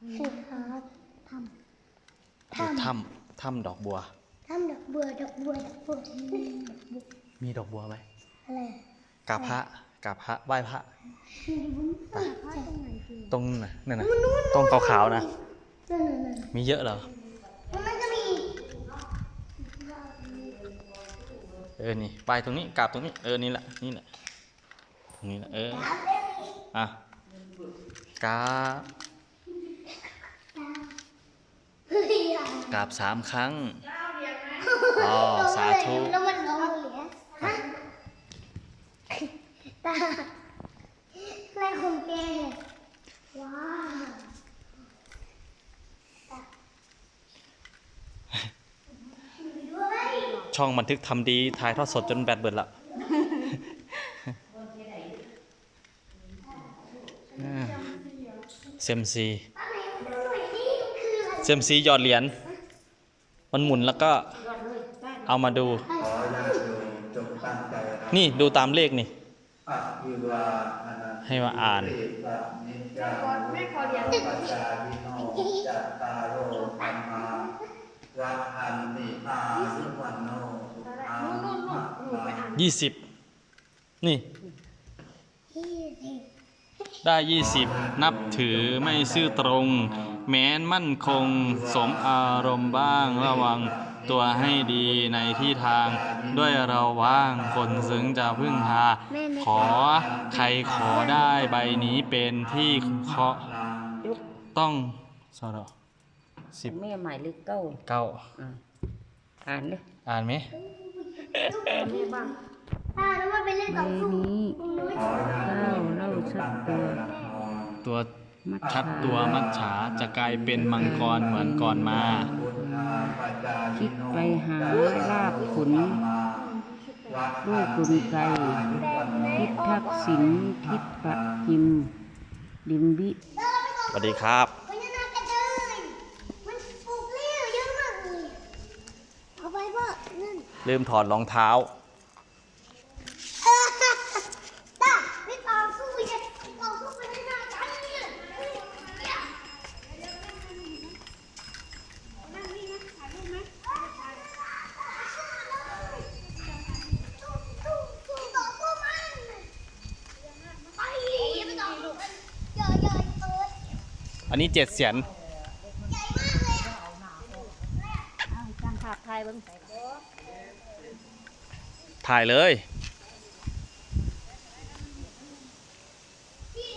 สิครับทำอยู่ถ้ำถ้ำดอกบัว ทำดอกบัวดอกบัวดอกบัวมีดอกบัวไหมอะไรกราบพระกราบพระไหว้พระผ้าตรงไหนคือตรงน่ะนั่นน่ะตรงขาวๆนะ นั่นนั่นนั่นมีเยอะเหรอ มันก็มีเออ นี่ไปตรงนี้กราบตรงนี้ เออ นี่แหละ นี่แหละ ตรงนี้แหละ เออ อะกราบ เฮ้ยอะ กราบสามครั้ง อ๋อสาธุ แล้วมันร้องเหลือฮะตาอะไรของแกว้าวด้วยช่องบันทึกทำดี ถ่ายทอดสดจนแบตเบิดละเซมซีอะไรมันสวยดีมันคืออะไรเซมซีหยอดเหรียญ มันหมุนแล้วก็เอามาดู นี่ดูตามเลขนี่ ให้มาอ่าน ยี่สิบ นี่ ได้ยี่สิบ นับถือไม่ซื่อตรง แม้นมั่นคงสมอารมณ์บ้างระวังตัวให้ดีในที่ทาง ด้วยเราว่างคนซึ้งจะพึ่งพา ขอใครขอได้ใบนี้เป็นที่เคาะต้องสอดสิบแม่หมายเลขเก้าเก้าอ่าอ่านเลยอ่านไหมแม่บ้างตาแล้วมันเป็นเล่นใบต่อสู้นี้ขอญาติโยมเล่าจงชัตั้ดงใจตัวรับพรตัวมัจ ชัดฉาตัวมัจฉาจะกลายเป็นมังกรเหมือนก่อนมาพุทธาปัจจาคิยิดโนไปหาจัตตลาบขุนวัฏด้วยันกุลติไกอายุวันโนทิศทักษิณทิศปะหิมดิมวิสวัสดีครับมันจะน่ากระเดยมันปลูกเลี้ยวเยอะมากเลยเอาไปว่านั่นลืมถอดรองเท้า ตาไม่ต่อสู้ยังต่อสู้ไปได้หน้ากันเนี่ยเฮ้ยเนี่ยนั่งนี่นะถ่ายรูปไหมสู้สู้สู้ต่อสู้มันไปอย่าไปต่อสู้มันเยอะๆเปิด อันนี้เจ็ดเสียนจังภาพไทยบ้งถ่ายเลยพี่